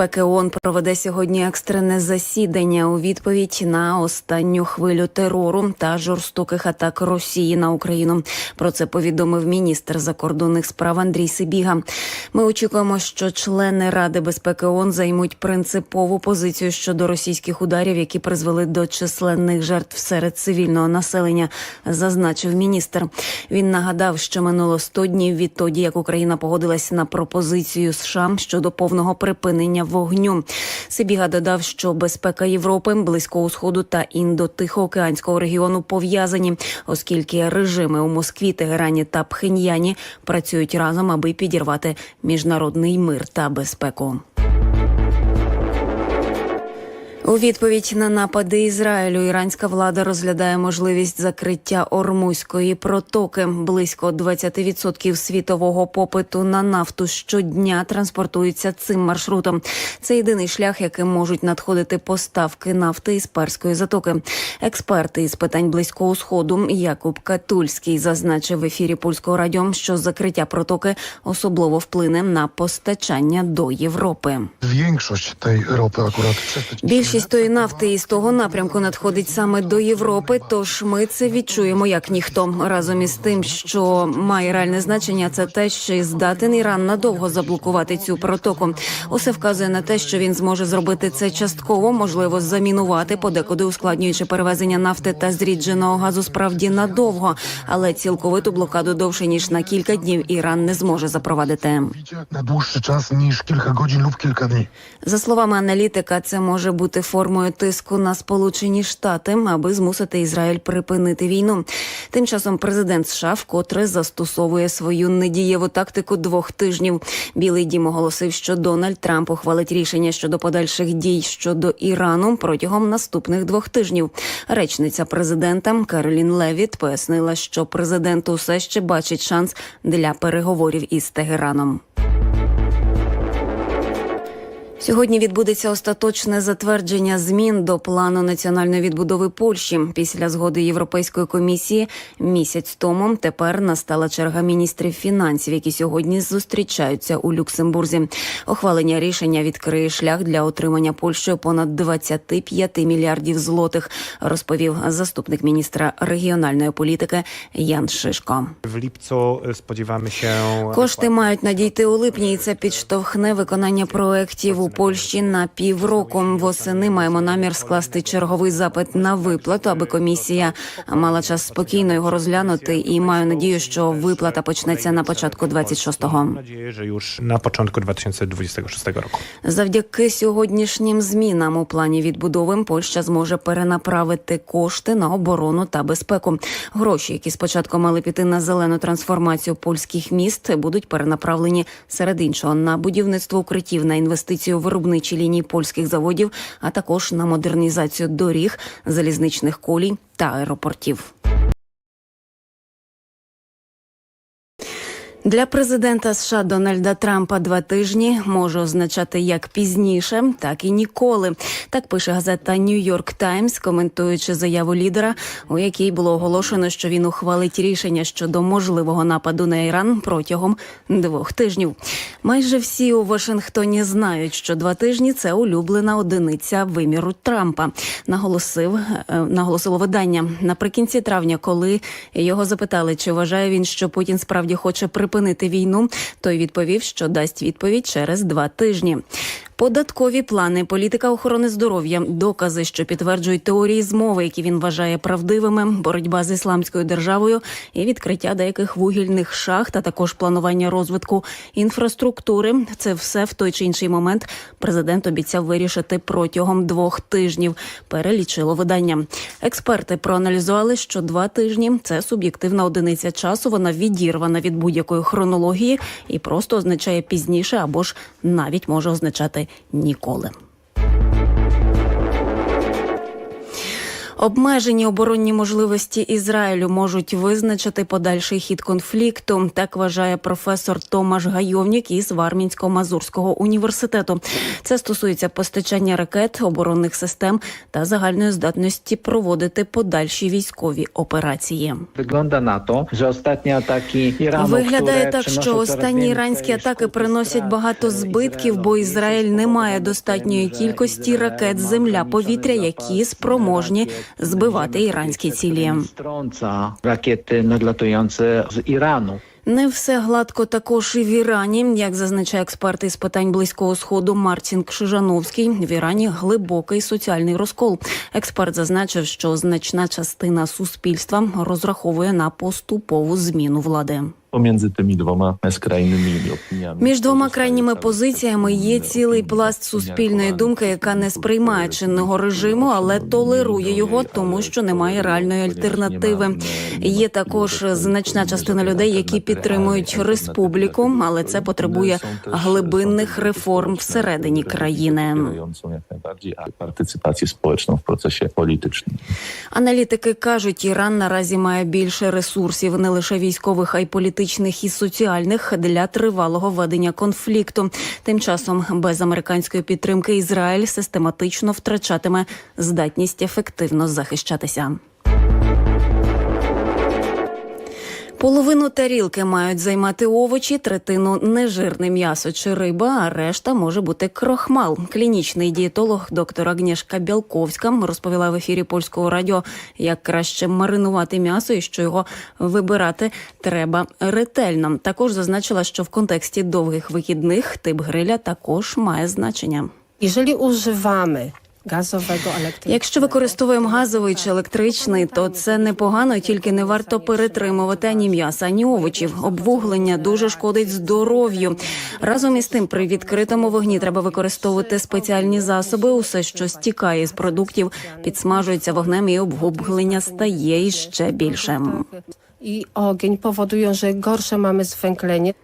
безпеки ООН проведе сьогодні екстрене засідання у відповідь на останню хвилю терору та жорстоких атак Росії на Україну. Про це повідомив міністр закордонних справ Андрій Сибіга. Ми очікуємо, що члени Ради безпеки ООН займуть принципову позицію щодо російських ударів, які призвели до численних жертв серед цивільного населення, зазначив міністр. Він нагадав, що минуло 100 днів відтоді, як Україна погодилась на пропозицію США щодо повного припинення вогню. Сибіга додав, що безпека Європи, близького сходу та індо-тихоокеанського регіону пов'язані, оскільки режими у Москві, Тегерані та Пхеньяні працюють разом, аби підірвати міжнародний мир та безпеку. У відповідь на напади Ізраїлю іранська влада розглядає можливість закриття Ормузької протоки. Близько 20% світового попиту на нафту щодня транспортується цим маршрутом. Це єдиний шлях, яким можуть надходити поставки нафти із перської затоки. Експерти із питань близького сходу Якуб Катульський зазначив в ефірі польського радіо, що закриття протоки особливо вплине на постачання до Європи. Większość Більшість тої нафти із того напрямку надходить саме до Європи. Тож ми це відчуємо як ніхто. Разом із тим, що має реальне значення, це те, що здатен Іран надовго заблокувати цю протоку. Усе вказує на те, що він зможе зробити це частково, можливо, замінувати, подекуди ускладнюючи перевезення нафти та зрідженого газу справді надовго, але цілковиту блокаду довше ніж на кілька днів Іран не зможе запровадити. na dłuższy czas niż kilka godzin lub kilka dni. За словами аналітика, це може бути формою тиску на Сполучені Штати, аби змусити Ізраїль припинити війну. Тим часом президент США вкотре застосовує свою недієву тактику двох тижнів. Білий дім оголосив, що Дональд Трамп ухвалить рішення щодо подальших дій щодо Ірану протягом наступних двох тижнів. Речниця президента Каролін Левіт пояснила, що президент усе ще бачить шанс для переговорів із Тегераном. Сьогодні відбудеться остаточне затвердження змін до плану національної відбудови Польщі після згоди Європейської комісії місяць тому. Тепер настала черга міністрів фінансів, які сьогодні зустрічаються у Люксембурзі. Ухвалення рішення відкриє шлях для отримання Польщею понад 25 мільярдів злотих, розповів заступник міністра регіональної політики Ян Шишко. Lipcu y, spodziewamy się. Кошти мають надійти у липні, і це підштовхне виконання проєктів у Польщі на півроку. Восени маємо намір скласти черговий запит на виплату, аби комісія мала час спокійно його розглянути. І маю надію, що виплата почнеться на початку 26-го. Mam nadzieję, że już na początku 2026 roku. Завдяки сьогоднішнім змінам у плані відбудови Польща зможе перенаправити кошти на оборону та безпеку. Гроші, які спочатку мали піти на зелену трансформацію польських міст, будуть перенаправлені серед іншого на будівництво укриттів, на інвестицію виробничі лінії польських заводів, а також на модернізацію доріг, залізничних колій та аеропортів. Для президента США Дональда Трампа два тижні може означати як пізніше, так і ніколи. Так пише газета Нью-Йорк Таймс, коментуючи заяву лідера, у якій було оголошено, що він ухвалить рішення щодо можливого нападу на Іран протягом двох тижнів. Майже всі у Вашингтоні знають, що два тижні це улюблена одиниця виміру Трампа. Наголосив е, наголосило видання наприкінці травня, коли його запитали, чи вважає він, що Путін справді хоче припинити війну. Той відповів, що дасть відповідь через два тижні. Податкові плани, політика охорони здоров'я, докази, що підтверджують теорії змови, які він вважає правдивими, боротьба з ісламською державою і відкриття деяких вугільних шахт, а також планування розвитку інфраструктури. Це все в той чи інший момент президент обіцяв вирішити протягом двох тижнів. Перелічило видання. Експерти проаналізували, що два тижні це суб'єктивна одиниця часу. Вона відірвана від будь-якої хронології і просто означає пізніше або ж навіть може означати ніколи. Обмежені оборонні можливості Ізраїлю можуть визначити подальший хід конфлікту. Так вважає професор Томаш Гайовнік із Вармінсько-Мазурського університету. Це стосується постачання ракет, оборонних систем та загальної здатності проводити подальші військові операції. Na to, że ostatnie ataki Iranu, Виглядає так, що останні іранські атаки приносять багато збитків, бо Ізраїль не має достатньої кількості ракет земля-повітря, які спроможні збивати іранські цілі. Rakiety nadlatujące z Iranu. Не все гладко також і в Ірані, як зазначає експерт із питань близького сходу Мартін Кшижановський. В Ірані глибокий соціальний розкол. Експерт зазначив, що значна частина суспільства розраховує на поступову зміну влади. Pomiędzy tymi dwoma skrajnymi opiniami. Між двома крайніми позиціями є цілий пласт суспільної думки, яка не сприймає чинного режиму, але толерує його, тому що немає реальної альтернативи. Є також значна частина людей, які підтримують республіку, але це потребує глибинних реформ всередині країни. Partycypację społeczną w procesie politycznym. Аналітики кажуть, Іран наразі має більше ресурсів, не лише військових, а й політичних і соціальних для тривалого ведення конфлікту. Тим часом без американської підтримки Ізраїль систематично втрачатиме здатність ефективно захищатися. Половину тарілки мають займати овочі, третину нежирне м'ясо чи риба, а решта може бути крохмал. Клінічний дієтолог доктор Агнєшка Бялковська розповіла в ефірі польського радіо, як краще маринувати м'ясо і що його вибирати треба ретельно. Також зазначила, що в контексті довгих вихідних тип гриля також має значення. Jeżeli używamy gazowego elektrycznego, Якщо використовуємо газовий чи електричний, то це непогано, тільки не варто перетримувати ані м'яса, ані овочів. Обвуглення дуже шкодить здоров'ю. Разом із тим, при відкритому вогні треба використовувати спеціальні засоби. Усе, що стікає з продуктів, підсмажується вогнем, і обвуглення стає іще більшим. i ogień powodują, że gorsze mamy zwęglenie.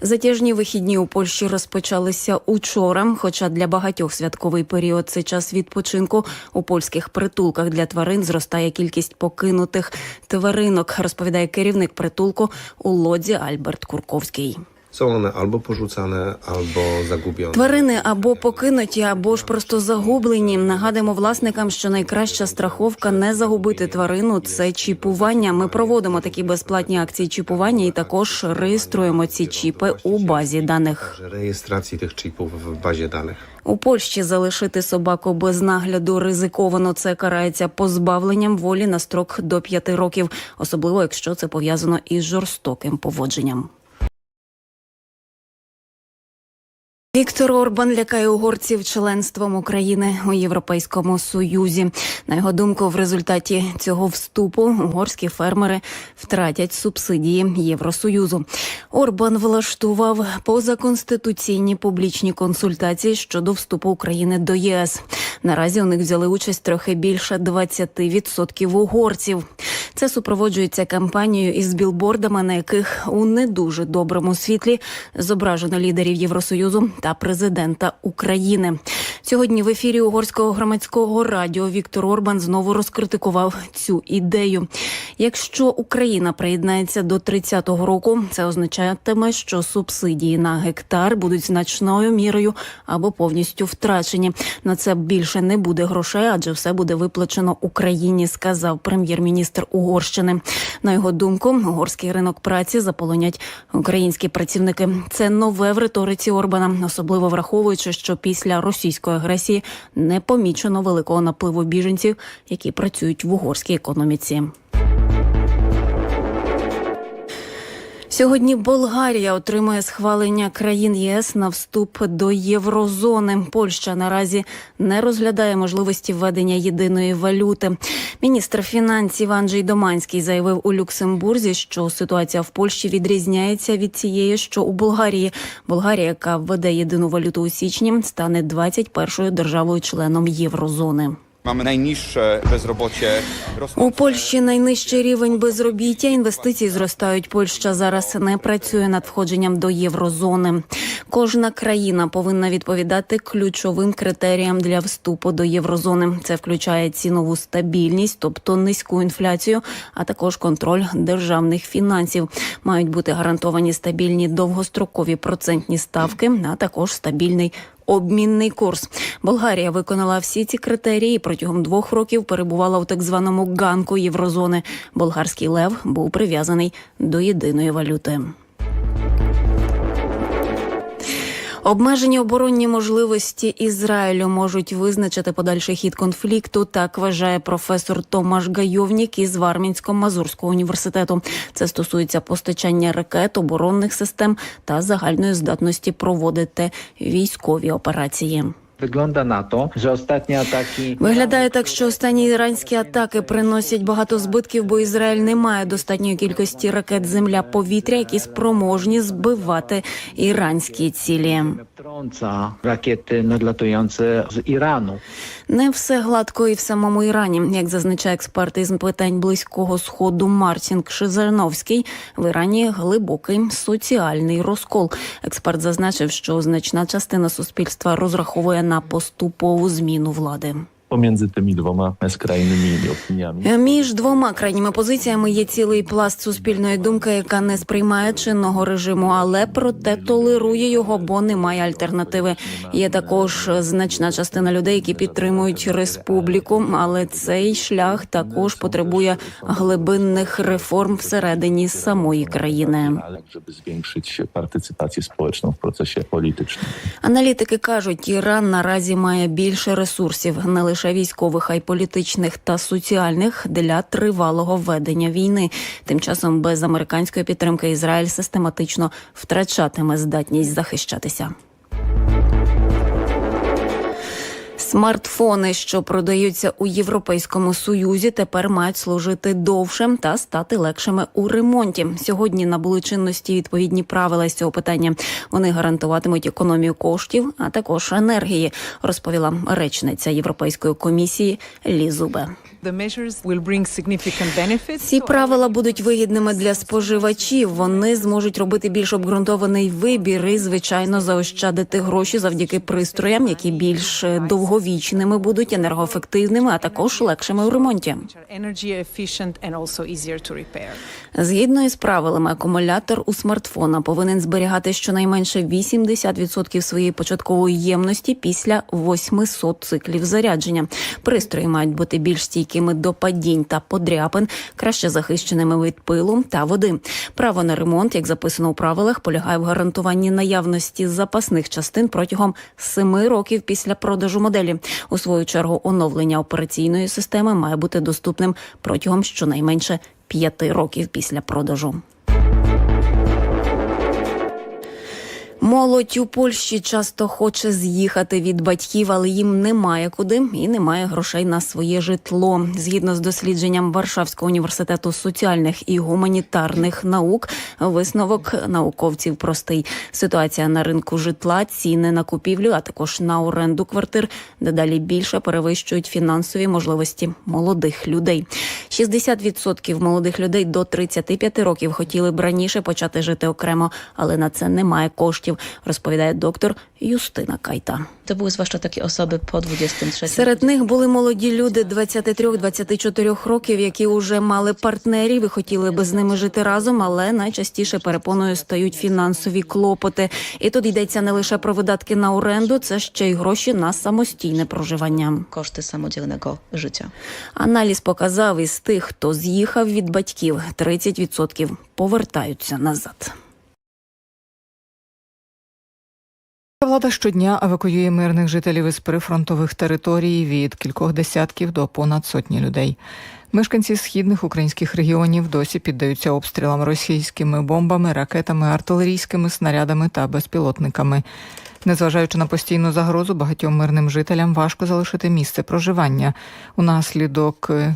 Затяжні вихідні у Польщі розпочалися учора. Хоча для багатьох святковий період це час відпочинку. У польських притулках для тварин зростає кількість покинутих тваринок, розповідає керівник притулку у лодзі Альберт Курковський. Są one albo porzucane, albo zagubione. Тварини або покинуті, або ж просто загублені. Нагадуємо власникам, що найкраща страховка не загубити тварину це чіпування. Ми проводимо такі безплатні акції чіпування і також реєструємо ці чіпи у базі даних. Rejestracji tych chipów w bazie danych. У Польщі залишити собаку без нагляду ризиковано. Це карається позбавленням волі на строк до п'яти років, особливо якщо це пов'язано із жорстоким поводженням. Віктор Орбан лякає угорців членством України у Європейському Союзі. На його думку, в результаті цього вступу угорські фермери втратять субсидії Євросоюзу. Орбан влаштував позаконституційні публічні консультації щодо вступу України до ЄС. Наразі у них взяли участь трохи більше 20% угорців. Це супроводжується кампанією із білбордами, на яких у не дуже доброму світлі зображено лідерів Євросоюзу та президента України. Сьогодні в ефірі угорського громадського радіо Віктор Орбан знову розкритикував цю ідею. Якщо Україна приєднається до 30-го року, це означатиме, що субсидії на гектар будуть значною мірою або повністю втрачені. На це більше не буде грошей, адже все буде виплачено Україні, сказав прем'єр-міністр Угорщини. На його думку, угорський ринок праці заполонять українські працівники. Це нове в риториці Орбана, особливо враховуючи, що після російської агресії не помічено великого напливу біженців, які працюють в угорській економіці. Сьогодні Болгарія отримує схвалення країн ЄС на вступ до єврозони. Польща наразі не розглядає можливості введення єдиної валюти. Міністр фінансів Анджей Доманський заявив у Люксембурзі, що ситуація в Польщі відрізняється від цієї, що у Болгарії. Болгарія, яка введе єдину валюту у січні, стане 21-ю державою-членом єврозони. Mamy najniższe bezrobocie. У Польщі найнижчий рівень безробіття. Інвестиції зростають. Польща зараз не працює над входженням до єврозони. Кожна країна повинна відповідати ключовим критеріям для вступу до єврозони. Це включає цінову стабільність, тобто низьку інфляцію, а також контроль державних фінансів. Мають бути гарантовані стабільні довгострокові процентні ставки, а також стабільний обмінний курс. Болгарія виконала всі ці критерії протягом двох років перебувала у так званому ганку єврозони. Болгарський лев був прив'язаний до єдиної валюти. Обмежені оборонні можливості Ізраїлю можуть визначити подальший хід конфлікту. Так вважає професор Томаш Гайовнік із Вармінсько-Мазурського університету. Це стосується постачання ракет, оборонних систем та загальної здатності проводити військові операції. Wygląda na to, że ostatnie ataki... Виглядає так, що останні іранські атаки приносять багато збитків, бо Ізраїль не має достатньої кількості ракет земля-повітря, які спроможні збивати іранські цілі. Rakiety nadlatujące z Iranu. Не все гладко і в самому Ірані, як зазначає експерт із питань близького сходу Мартін Кшизерновський, в Ірані глибокий соціальний розкол. Експерт зазначив, що значна частина суспільства розраховує на поступову зміну влади. Pomiędzy tymi dwoma skrajnymi opiniami Між двома крайніми позиціями є цілий пласт суспільної думки, яка не сприймає чинного режиму, але проте толерує його, бо немає альтернативи. Є також значна частина людей, які підтримують республіку, але цей шлях також потребує глибинних реформ всередині самої країни. żeby zwiększyć partycypację społeczną w procesie politycznym. Аналітики кажуть, Іран наразі має більше ресурсів, не лише військових, а й політичних та соціальних для тривалого ведення війни. Тим часом без американської підтримки Ізраїль систематично втрачатиме здатність захищатися. Смартфони, що продаються у Європейському Союзі, тепер мають служити довше та стати легшими у ремонті. Сьогодні набули чинності відповідні правила з цього питання. Вони гарантуватимуть економію коштів, а також енергії, розповіла речниця Європейської комісії Лі Зубе. Ці правила будуть вигідними для споживачів. Вони зможуть робити більш обґрунтований вибір і, звичайно, заощадити гроші завдяки пристроям, які більш довговічними будуть енергоефективними, а також легшими у ремонті. Згідно із правилами, акумулятор у смартфона повинен зберігати щонайменше 80% своєї початкової ємності після 800 циклів зарядження. Пристрої мають бути більш стійкими до падінь та подряпин, краще захищеними від пилу та води. Право на ремонт, як записано у правилах, полягає в гарантуванні наявності запасних частин протягом семи років після продажу моделі. У свою чергу оновлення операційної системи має бути доступним протягом щонайменше п'яти років після продажу. Молодь у Польщі часто хоче з'їхати від батьків, але їм немає куди і немає грошей на своє житло. Згідно з дослідженням Варшавського університету соціальних і гуманітарних наук, висновок науковців простий. Ситуація на ринку житла, ціни на купівлю, а також на оренду квартир дедалі більше перевищують фінансові можливості молодих людей. 60% молодих людей до 35 років хотіли б раніше почати жити окремо, але на це немає коштів, розповідає доктор Юстина Кайта. To były zwłaszcza takie osoby po 23. Серед них були молоді люди 23-24 років, які вже мали партнерів і хотіли би з ними жити разом, але найчастіше перепоною стають фінансові клопоти. І тут йдеться не лише про видатки на оренду, це ще й гроші на самостійне проживання. koszty samodzielnego życia. Аналіз показав із тих, хто з'їхав від батьків, 30% повертаються назад. Влада щодня евакуює мирних жителів із прифронтових територій від кількох десятків до понад сотні людей. Мешканці східних українських регіонів досі піддаються обстрілам російськими бомбами, ракетами, артилерійськими снарядами та безпілотниками. Незважаючи на постійну загрозу, багатьом мирним жителям важко залишити місце проживання. Унаслідок е,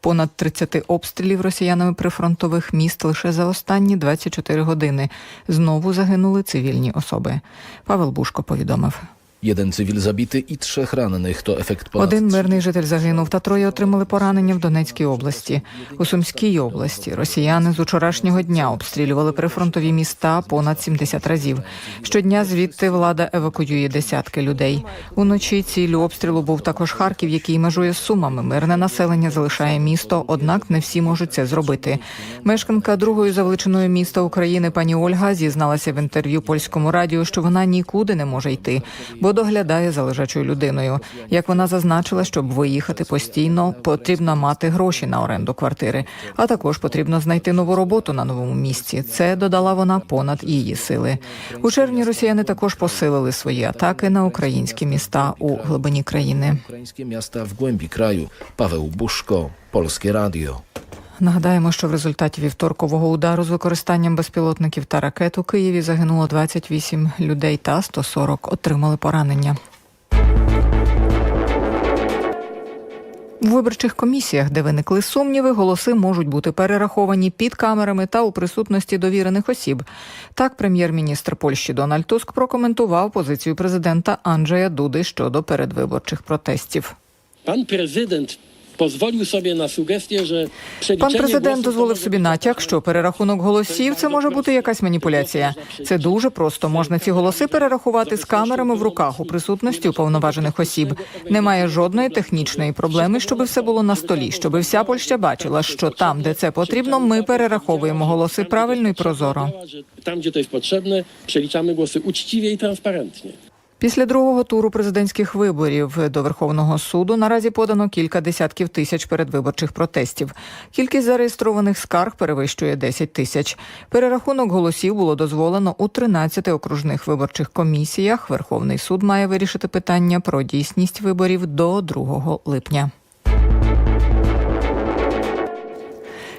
понад 30 обстрілів росіянами прифронтових міст лише за останні 24 години знову загинули цивільні особи. Павел Бушко повідомив. Jeden cywil zabity i trzech rannych to efekt ponad Один мирний житель загинув, та троє отримали поранення в Донецькій області. У Сумській області росіяни з учорашнього дня обстрілювали прифронтові міста понад 70 разів. Щодня звідти влада евакуює десятки людей. Уночі ціллю обстрілу був також Харків, який межує з Сумами. Мирне населення залишає місто, однак не всі можуть це зробити. Мешканка другої за величиною міста України пані Ольга зізналася в інтерв'ю польському радіо, що вона нікуди не може йти, бо доглядає за лежачою людиною. Як вона зазначила, щоб виїхати постійно, потрібно мати гроші на оренду квартири, а також потрібно знайти нову роботу на новому місці. Це додала вона понад її сили. У червні росіяни також посилили свої атаки на українські міста у глибині країни. ukraińskie miasta w głębi kraju. Paweł Buszko, Polskie Radio. Нагадаємо, що в результаті вівторкового удару з використанням безпілотників та ракет у Києві загинуло 28 людей та 140 отримали поранення. У виборчих комісіях, де виникли сумніви, голоси можуть бути перераховані під камерами та у присутності довірених осіб. Так, прем'єр-міністр Польщі Дональд Туск прокоментував позицію президента Анджея Дуди щодо передвиборчих протестів. Pan prezydent sobie na sugestię, że Пан президент дозволив собі натяк, що перерахунок голосів це може бути якась маніпуляція. Це дуже просто. Можна ці голоси перерахувати з камерами в руках у присутності уповноважених осіб. Немає жодної технічної проблеми, щоб все було на столі, щоб вся Польща бачила, що там, де це потрібно, ми перераховуємо голоси правильно і прозоро. gdzie to jest potrzebne, przeliczamy głosy uczciwie i transparentnie. Після другого туру президентських виборів до Верховного суду наразі подано кілька десятків тисяч передвиборчих протестів. Кількість зареєстрованих скарг перевищує 10 тисяч. Перерахунок голосів було дозволено у 13 окружних виборчих комісіях. Верховний суд має вирішити питання про дійсність виборів до 2 липня.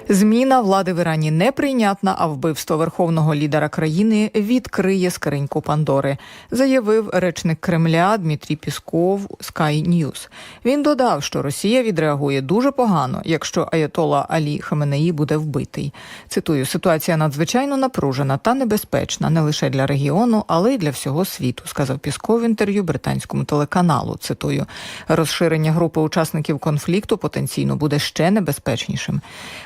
Зміна влади в Ірані неприйнятна, а вбивство верховного лідера країни відкриє скриньку Пандори, заявив речник Кремля Дмитрій Пісков Sky News. Він додав, що Росія відреагує дуже погано, якщо Аятола Алі Хаменеї буде вбитий. Цитую: ситуація надзвичайно напружена та небезпечна не лише для регіону, але й для всього світу, сказав Пісков в інтерв'ю британському телеканалу. Цитую, розширення групи учасників конфлікту потенційно буде ще небезпечнішим.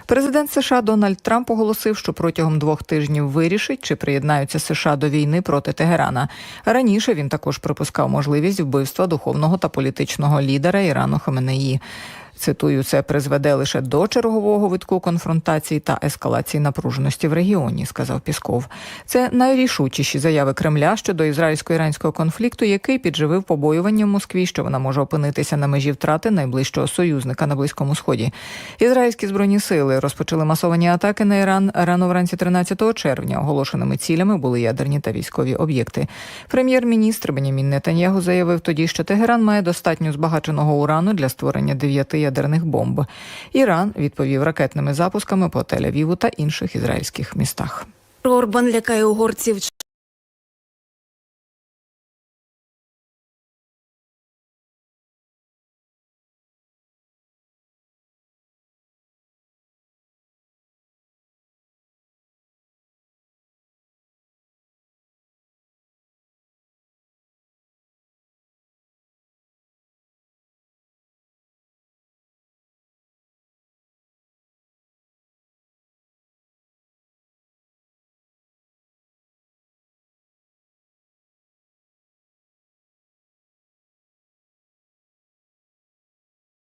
Президент США Дональд Трамп оголосив, що протягом двох тижнів вирішить, чи приєднаються США до війни проти Тегерана. Раніше він також припускав можливість вбивства духовного та політичного лідера Ірану Хаменеї. Цитую, це призведе лише до чергового витку конфронтації та ескалації напруженості в регіоні, сказав Пісков. Це найрішучіші заяви Кремля щодо ізраїльсько-іранського конфлікту, який підживив побоювання в Москві, що вона може опинитися на межі втрати найближчого союзника на близькому сході. Ізраїльські збройні сили розпочали масовані атаки на Іран рано вранці 13 червня. Оголошеними цілями були ядерні та військові об'єкти. Прем'єр-міністр Бенямін Нетаньягу заявив тоді, що Тегеран має достатньо збагаченого урану для створення дев'яти ядерних бомб. Іран відповів ракетними запусками по Тель-Авіву та інших ізраїльських містах. Орбан лякає угорців